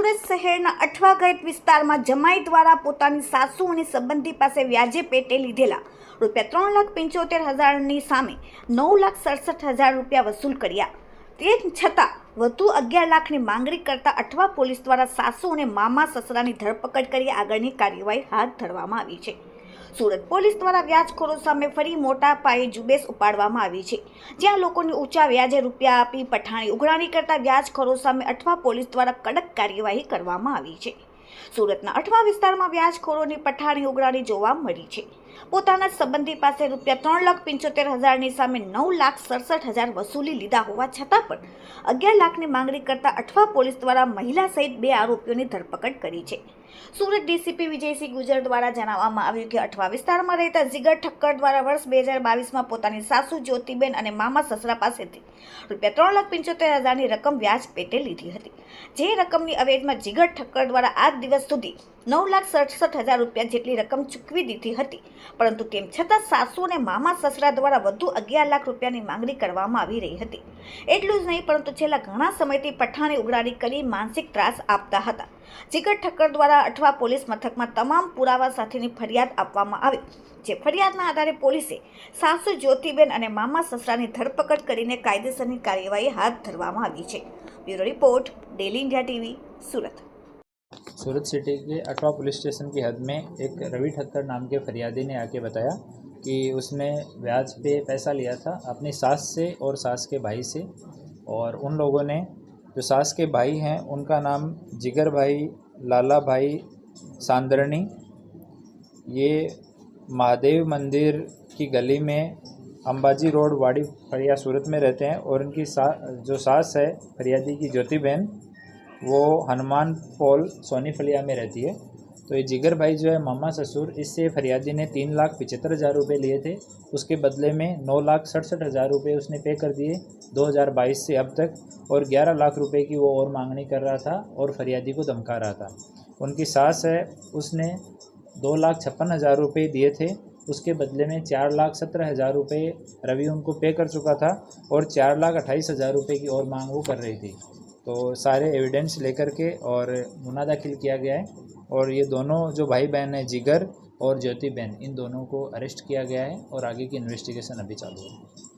સુરત શહેરના અઠવાગઢ વિસ્તારમાં જમાઈ દ્વારા પોતાની સાસુ અને સંબંધી પાસે વ્યાજે પેટે લીધેલા રૂપિયા ત્રણ લાખ પંચોતેર હજારની સામે નવ લાખ સડસઠ હજાર રૂપિયા વસૂલ કર્યા. તે છતાં વધુ અગિયાર લાખની માંગણી કરતા અઠવા પોલીસ દ્વારા સાસુ અને મામા સસરાની ધરપકડ કરી આગળની કાર્યવાહી હાથ ધરવામાં આવી છે. સુરત પોલીસ દ્વારા વ્યાજખોરો સામે ફરી મોટા પાયે ઝુંબેશ ઉપાડવામાં આવી છે. જ્યાં લોકોને ઊંચા વ્યાજે રૂપિયા આપી પઠાણી ઉઘરાણી કરતા વ્યાજખોરો સામે અઠવા પોલીસ દ્વારા કડક કાર્યવાહી કરવામાં આવી છે. સુરતના અઠવા વિસ્તારમાં વ્યાજખોરોની પઠાણી ઉઘરાણી જોવા મળી છે. પોતાના સંબંધી પાસે રૂપિયા ત્રણ લાખ પંચોતેર હજારની સામે નવ લાખ સડસઠ હજાર વસૂલી લીધા હોવા છતાં પણ અગિયાર લાખની માંગણી કરતા અઠવા પોલીસ દ્વારા મહિલા સહિત બે આરોપીઓની ધરપકડ કરી છે. સુરત ડીસીપી વિજયસિંહ ગુજર દ્વારા જણાવવામાં આવ્યું કે અઠવા વિસ્તારમાં રહેતા જીગર ઠક્કર દ્વારા વર્ષ બે હજાર બાવીસમાં પોતાની સાસુ જ્યોતિબેન અને મામા સસરા પાસેથી રૂપિયા ત્રણ લાખ પંચોતેર હજારની રકમ વ્યાજ પેટે લીધી હતી. જે રકમની અવેજમાં જીગર ઠક્કર દ્વારા આજ દિવસ સુધી નવ લાખ સડસઠ હજાર રૂપિયા જેટલી રકમ ચૂકવી દીધી હતી. પરંતુ તેમ છતાં સાસુ અને મામા સસરા દ્વારા વધુ અગિયાર લાખ રૂપિયાની માંગણી કરવામાં આવી રહી હતી. એટલું જ નહીં, પરંતુ છેલ્લા ઘણા સમયથી પઠાણે ઉઘરાણી કરી માનસિક ત્રાસ આપતા હતા. જીગર ઠક્કર દ્વારા અઠવા પોલીસ મથકમાં તમામ પુરાવા સાથેની ફરિયાદ આપવામાં આવી, જે ફરિયાદના આધારે પોલીસે સાસુ જ્યોતિબેન અને મામા સસરાની ધરપકડ કરીને કાયદેસરની કાર્યવાહી હાથ ધરવામાં આવી છે. Bureau report, daily India TV, Surat. Surat city के अठवा पुलिस स्टेशन की हद में एक रवि ठक्कर नाम के फरियादी ने आके बताया कि उसने ब्याज पे पैसा लिया था अपनी सास से और सास के भाई से। और उन लोगों ने जो सास के भाई हैं, उनका नाम जिगर भाई, लाला भाई सांदरनी ये महादेव मंदिर की गली में अंबाजी रोड वाड़ी फरिया सूरत में रहते हैं और उनकी सा, जो सास है, फरियादी की ज्योति बहन वो हनुमान पोल सोनी फलिया में रहती है। तो ये जिगर भाई जो है, मामा ससुर, इससे फरियादी ने तीन लाख पचहत्तर हज़ार रुपये लिए थे। उसके बदले में नौ लाख सड़सठ हज़ार रुपये उसने पे कर दिए 2022 से अब तक और 11 लाख रुपए की वो और मांगनी कर रहा था और फरियादी को धमका रहा था। उनकी सास है, उसने दो लाख छप्पन हज़ार रुपये दिए थे। उसके बदले में चार लाख सत्रह हज़ार रुपये रवि उनको पे कर चुका था और चार लाख अट्ठाईस हज़ार रुपये की और मांग वो कर रही थी। तो सारे एविडेंस लेकर के और मुना दाखिल किया गया है। और ये दोनों जो भाई बहन हैं, जिगर और ज्योति बहन, इन दोनों को अरेस्ट किया गया है और आगे की इन्वेस्टिगेशन अभी चालू है।